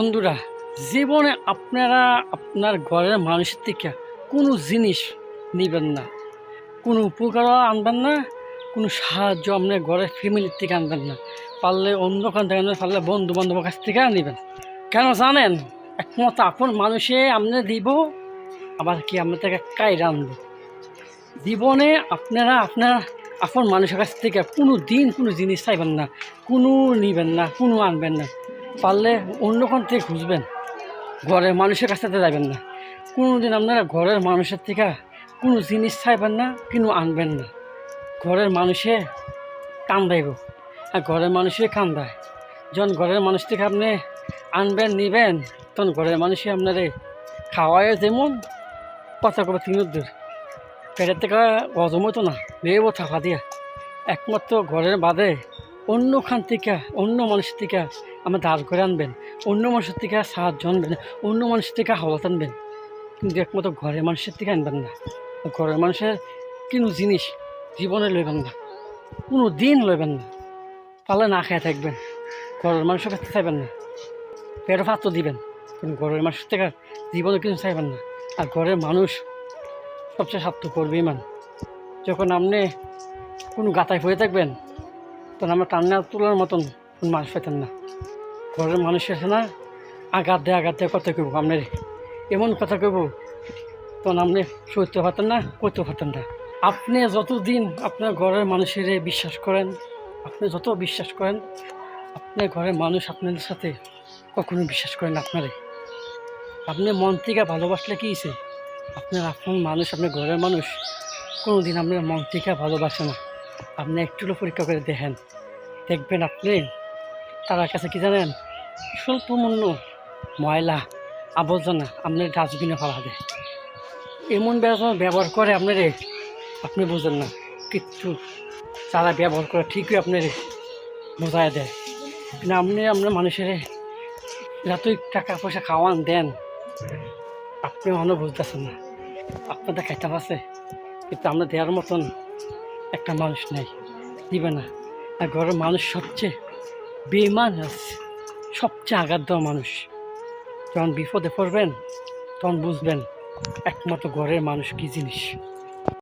বন্ধুরা জীবনে আপনারা আপনার ঘরের মানুষের থেকে কোনো জিনিস নেবেন না। কোনো উপকারও আনবেন না কোনো সাহায্য আপনার ঘরের ফ্যামিলির থেকে আনবেন না। পারলে অন্য কান থেকে আনবেন, পারলে বন্ধু বান্ধবের কাছ থেকে নেবেন কেন জানেন? একমাত্র আপন মানুষে আপনি দিব আবার কি আপনার থেকে কাইরা আনব? জীবনে আপনারা আপনার আপন মানুষের কাছ থেকে কোনো দিন কোনো জিনিস চাইবেন না। কোনো নিবেন না কোনো আনবেন না। পারলে অন্য কোন থেকে খুঁজবেন? ঘরের মানুষের কাছ থেকে যাবেন না। কোনো দিন আপনারা ঘরের মানুষের থেকে কোনো জিনিস চাইবেন না কিন্তু আনবেন না। ঘরের মানুষে কান্দাইব। আর ঘরের মানুষে কান্দায়। যখন ঘরের মানুষ থেকে আপনি আনবেন, নিবেন, তখন ঘরের মানুষে আপনারে খাওয়ায় যেমন কথা করে তিন দূর পেটের থেকে হজম হতো না বেয়েব থাকা দিয়া। একমাত্র ঘরের বাদে অন্য খান থেকে, অন্য মানুষের থেকে আমার দাঁড় করে আনবেন, অন্য মানুষের থেকে সাহায্য আনবেন, অন্য মানুষের থেকে হাওয়াত আনবেন। কিন্তু একমাত্র ঘরের মানুষের থেকে আনবেন না। ঘরের মানুষের কোনো জিনিস জীবনে লইবেন না, কোনো দিন লইবেন না। পালে না খেয়ে থাকবেন, ঘরের মানুষের কাছে চাইবেন না। পেটে ভাত দিবেন, কিন্তু ঘরের মানুষের থেকে জীবনে কিছু চাইবেন না। আর ঘরের মানুষ সবচেয়ে স্বার্থ করবে ইমান যখন আপনি কোনো গাতায় হয়ে থাকবেন, তখন আমরা টান্না তোলার মতন মানুষ পেতেন না। ঘরের মানুষ আছে না, আঘাত দেয় আঘাত দেয় কথা কইব আপনার? এমন কথা কইব তখন আপনি সইতে পারতেন না, করতে পারতেন না। আপনি যতদিন আপনার ঘরের মানুষের বিশ্বাস করেন, আপনি যত বিশ্বাস করেন, আপনার ঘরের মানুষ আপনাদের সাথে কখনো বিশ্বাস করেন আপনারে। আপনি মন থেকে ভালোবাসলে কী হয়েছে আপনার আপন মানুষ, আপনার ঘরের মানুষ কোনো দিন আপনার মন থেকে ভালোবাসে না। আপনি একটু পরীক্ষা করে দেখেন। দেখবেন আপনি তার কাছে কি জানেন? স্বল্প মূল্য ময়লা, আবর্জনা আপনার ডাস্টবিনে ফেলা দেয়। এমন ব্যবহার ব্যবহার করে আপনারে, আপনি বুঝেন না, কিচ্ছু যারা ব্যবহার করে ঠিকই আপনার বোঝায় দেয়। কিন্তু আপনি আপনার মানুষের যতই টাকা পয়সা খাওয়ান, দেন, আপনি মনে বুঝতেছেন না। আপনাদের খাইতে আছে, কিন্তু আমরা দেওয়ার মতন একটা মানুষ নেই দিবে না। আর ঘরের মানুষ সবচেয়ে বেমান আছে সবচেয়ে আঘাত দেওয়া মানুষ। যখন বিপদে পড়বেন, তখন বুঝবেন একমাত্র ঘরের মানুষ কি জিনিস।